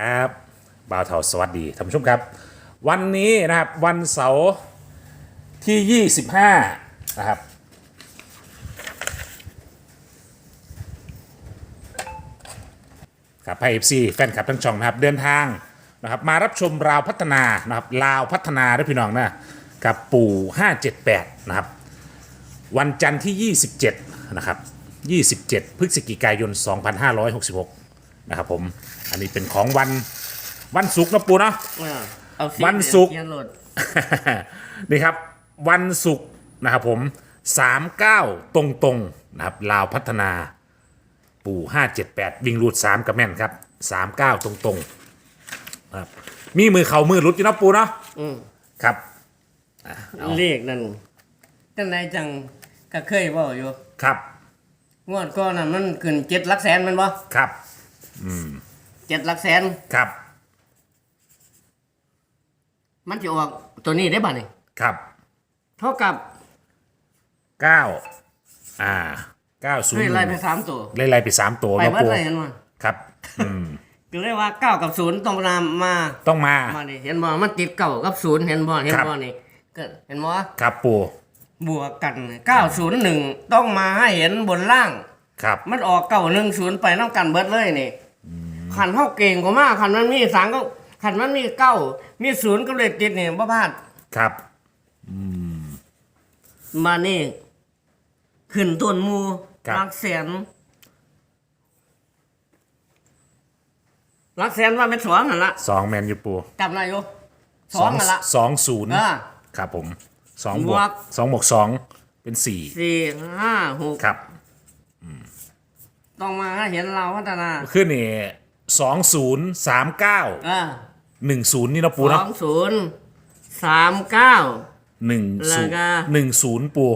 ครับบ่าวเทาสวัสดีท่านผู้ชมครับ วันนี้นะครับวันเสาร์ที่ 25 นะครับ ครับไพเอฟซีแฟนคลับทั้งช่องนะครับ เดินทางนะครับมารับชมราวพัฒนานะครับลาวพัฒนาด้วยพี่น้องนะกับปู่ 578 นะครับ วันจันทร์ที่ 27 นะครับ 27 พฤศจิกายน 2566 นะครับผมอันนี้เป็นของวันวันศุกร์นะปูเนาะ เออเอาสิวันศุกร์เขียนโหลด นี่ครับวันศุกร์นะครับผม 39 ตรงตรงๆนะครับลาวพัฒนาปู่ 578 วิ่งรูด 3กับแม่นครับ 39 ตรงตรงๆครับมีมือเข่ามือรุดอยู่นะปูเนาะอืม ครับเลขนั่นจังไหนจังก็เคยบอกอยู่ ครับงวดก่อนน่ะมันขึ้นเจ็ดหลักแสนแมันบ่ครับ เจ็ดหลักแสน ครับมันจะออกตัวนี้ได้บ่นี่ครับเท่ากับ9อ่า9เฮ้ยไล่ไป0สามตัวไล่ไล่ไป3ตัวไปเนาะวัดปูเลยเห็นบ่ครับอืมก็เลยว่าเก้ากับศูนย์ต้องนำมาต้องมามาดิเห็นบ่มันติดเก้ากับศูนย์เห็นบ่เห็นครับบ่นี่ก็เห็นบ่ครับปูบวกกัน901ต้องมาให้เห็นบนล่าง ครับ มันออกเก่าหนึ่งศูนย์ไปน้ำกันเบิดเลยนี่ ขันเท่าเก่งกว่ามากขันมันมีสามก็ขันมันมีเก้ามีศูนย์ก็เลยติดนี่บ่พลาดครับมานี่ขึ้นต้นหมูครับ รักแสนรักแสนว่าเป็นสองนั่นละสองแมนยูปูจำได้อยู่สองนั่นละ สองศูนย์อ่าครับผมสองบบววกก สองบวกสองเป็นสี่สี่ห้าหกครับ ต้องมาให้เห็นเราพัฒนา ขึ้นนี่ สองศูนย์สามเก้าอ่าหนึ่งศูนย์นี่เนาะปูสอเนาะงศูนย์สามเก้า หนึ่งศูนย์แล้วก็ หนึ่งศูนย์ปู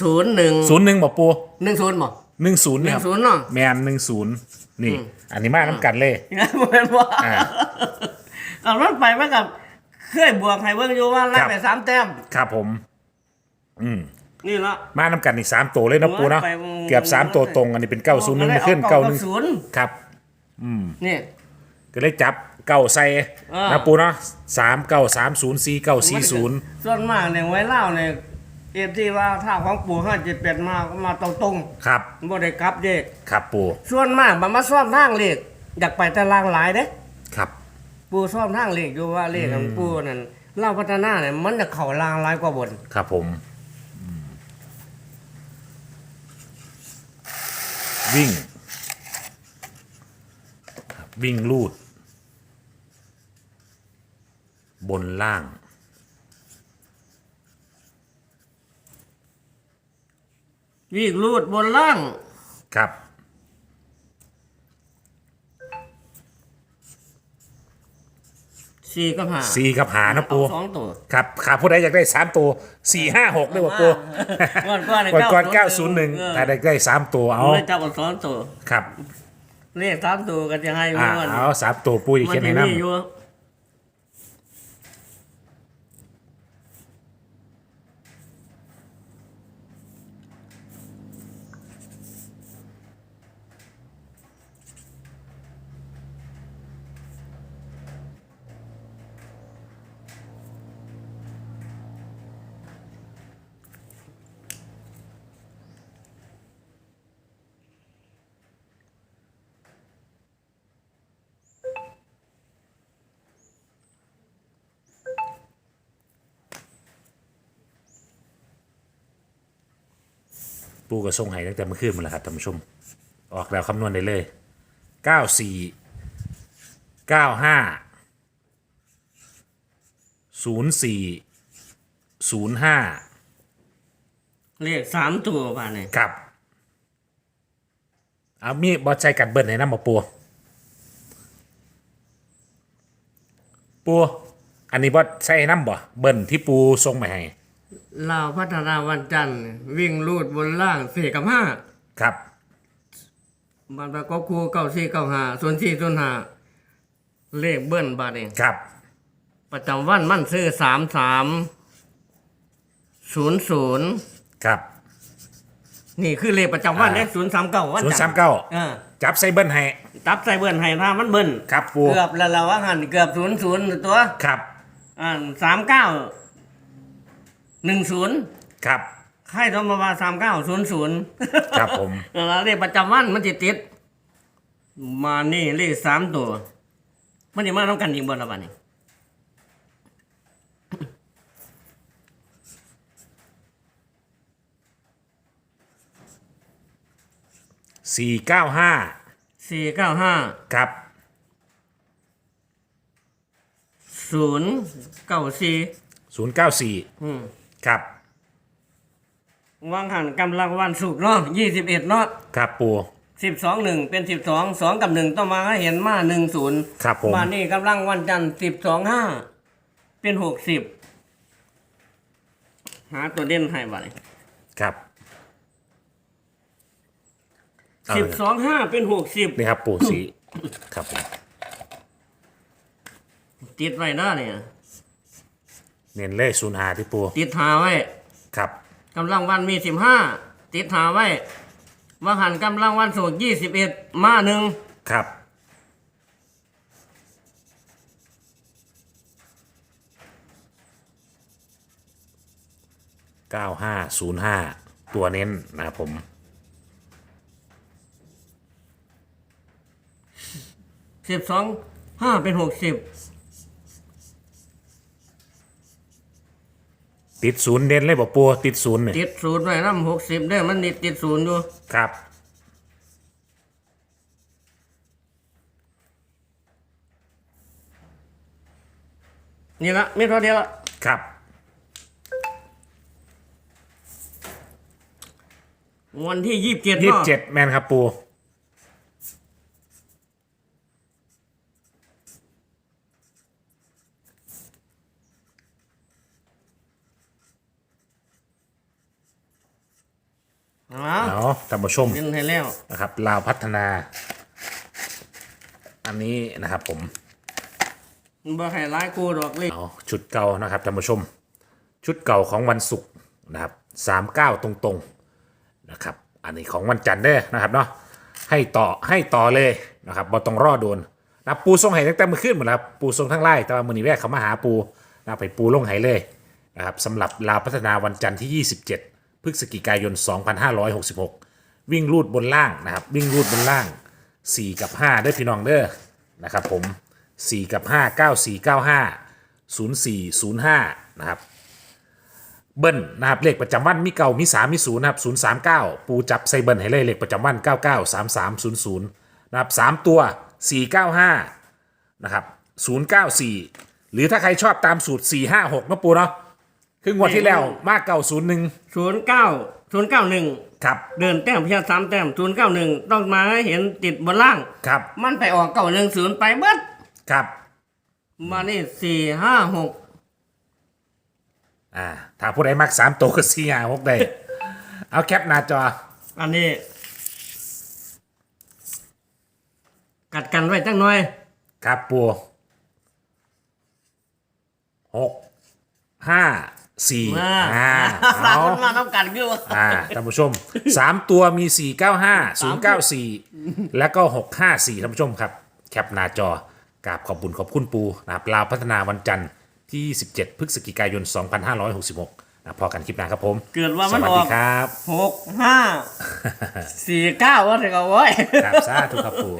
ศูนย์หนึ่งศูนย์หนึ่งบอกปูหนึ่งศูนย์บอก หนึ่งศูนย์หนี่นึ่คงรับศูนย์เนาะ แมนหนึ่งศูนย์นี่ อันนี้มาน้ำกันเลยงั้นเป็นว่าอ่าเอารถไปไว้กับเคยบวกให้เบิ่งอยู่ว่าไล่ครับ ไปสามแต้มครับผม อืมนี่ละ มาน้ำกันอีกสามตัวเลยเนาะปูเนาะไปเกือบสามตัวตรงอันนี้เป็นเก้าศูนย์หนึ่งมาขึ้นอเก้าหนึ่งศูนย์ครับ นี่ ก็เลยจับเก้าใส่อ่านะปูเนาะสามเก้าสามศูนย์สี่เก้าสี่ศูนย์ส่วนมากเนี่ยไว้เล่าเนี่ยเอฟที่ว่าถ้าของปู่ห้าเจ็ดแปดมาก็มาตรงตรงครับ ๆบ่ได้กลับเด็กครับปูส่วนมากบัมาซ่อมทางเลขอยากไปแต่ลางหลายเด้ ครับ ปู่ซ่อมทางเลขอยู่ว่าเลขของปู่นั่นเล่าพัฒนาเนี่ยมันจะเข่าลางหลายกว่าบน ครับผมอืมวิ่งครับ วิ่งลูด บนล่าง วิ่งลูดบนล่าง ครับ สี่กับห้าสี่กับหานะปูเอาสองตัว ครับขาผู้ใดอยากได้สามตัวสี่ห้าหกเลยว่ะปูก่อนก่อนก่อนก่อนเก้าศูนย์หนึ่งถ้าได้ได้สามตัวเอาเลยจับกับสองตัว ครับ เลขสามตัวกันจะให้อ่ามันเอาสามตัวปุ้ยมันเขียนจะให้น้มีอยู่ ปูก็ส่งให้ตั้งแต่เมื่อคืนมาแล้วครับท่านผู้ชม ออกแล้วคำนวณได้เลยเก้าสี่เก้าห้าศูนย์สี่ศูนย์ห้าเลขสามตัวป่ะเนี่ยกับ เอามีบอสใจกัดเบิ้ลให้น้ำมาปูปูอันนี้บอสใช่น้ำบ่เบิ้ลที่ปูส่งมาให้ ลาวพัฒนาวันจันทร์วิ่งลูดบนล่างสี่กับห้าครับมันไปก็ครูเก้าสี่เก้าห้าส่วนสี่ส่วนห้าเลขเบิ้ลบาทเองครับ ประจำวันมั่นซื้อสามสามศูนย์ศูนย์ครับนี่คือเลขประจำวันอ่าเลขศูนย์สามเก้าวันศูนจัย์นสามทร์เก้าอ่าจับไซเบิลให้ตับใส่เบิ้ลให้ถ้ามันเบิ้ลครับปูเกือบแล้วเราว่าหันเกือบศูนย์ศูนย์ตัวครับอ่าสามเก้า หนึ่งศูนย์ครับใครโทรมาว่าสามเก้าศูนย์ศูนย์ครับผม แล้วเลขประจำวันมันติดติด มานี่เลขสามตัวมันจะมาต้องกันยิงบนละบันนี้สี่เก้าห้าสี่เก้าห้าครับศูนย์เก้าสี่ศูนย์เก้าสี่อืม ครับวางหันกำลังวันศุกร์เนาะยี่สิบเอ็ดเนาะครับปูสิบสองหนึ่งเป็นสิบสองสองกับหนึ่งต้องมาให้เห็นมาหนึ่งศูนย์ครับผมมานี่กำลังวันจันทร์สิบสองห้าเป็นหกสิบหาตัวเด่นให้บัดนี้ครับเอาสิบเลยสองห้าเป็นหกสิบนี่ครับปูสี ครับผมติดไว้เด้อเนี่ย เน้นเล่ศูนย์หาที่ปูติดหาไว้ครับกำลังวันมีสิบห้าติดหาไว้ว่าหันกำลังวันศุกร์ยี่สิบเอ็ดมาหนึ่งครับ เก้าห้าศูนย์ห้าตัวเน้นนะครับผม สิบสองห้าเป็นหกสิบ ติดศูนย์เน้นเลยบอกปูติดศูนย์เนี่ยติดศูนย์ไว้น้ำหกสิบเด้อมันนี่ติดศูนย์อยู่ครับนี่ละมีเท่าเดียวละครับวันที่ยี่สิบเจ็ดยี่สิบเจ็ดแมนครับปู อ๋อเอาท่านผู้ชมเป็นให้แล้วนะครับลาวพัฒนา อันนี้นะครับผมบ่ให้ร้ายกูดอกเลยเอาชุดเก่านะครับท่านผู้ชม ชุดเก่าของวันศุกร์นะครับสามเก้าตรงๆนะครับ อันนี้ของวันจันทร์เด้อนะครับเนาะให้ต่อให้ต่อเลยนะครับบ่ต้องรอโดนนะปูส่งให้ตั้งแต่เมื่อคืนหมดแล้วครับปูส่งทั้งไล่แต่ว่ามือนี้แรกเขามาหาปูนะไปปูลงให้เลยนะครับสำหรับลาวพัฒนาวันจันทร์ที่ 27 พฤศจิกายน 2566 วิ่งรูดบนล่างนะครับ วิ่งรูดบนล่าง 4 กับ 5 ได้พี่น้องเด้อนะครับผม 4 กับ 5 9 4 9 5 0 4 0 5 นะครับ เบิ้ลนะครับเลขประจำวันมีเก่ามี3มี0นะครับ 039 ปูจับใส่เบิ้ลให้เลยเลขประจำวัน 99 3300 นะครับ 3 ตัว 495 นะครับ 094 หรือถ้าใครชอบตามสูตร 456นะปูเนาะ คืองวดที่แล้วมากเก่า01ศูนย์เก้าศูนย์เก้าหนึ่งครับเดินแต้มเพียงสามแต้มศูนย์เก้าหนึ่งต้องมาให้เห็นติดบนล่าง ครับ มันไปออกเก้าหนึ่งศูนย์ไปเบิดครับมานี่สี่ห้าหกอ่าถ้าผู้ใดมัก3ตัวก็4 5 6ได้ เอาแคปหน้าจอ อันนี้ กัดกันไว้จังหน่อย ครับปูหกห้า สี่มาอ่าสามเอาคนมาต้องกัดอยู่อ่าท่านผู้ชมสามตัวมีสี่เก้าห้าศูนย์เก้าสี่แล้วก็หกห้าสี่ท่านผู้ชมครับ แคปหน้าจอกราบขอบบุญขอบคุณปูนะครับลาวพัฒนาวันจันทร์ที่ 17 พฤศจิกายน 2566นะพอกันคลิปหน้าครับผมเกิดว่าสมันวัสออดีกครับ หกห้าสี่เก้าว่าถึงเอาไว้ ครับสาธุครับปู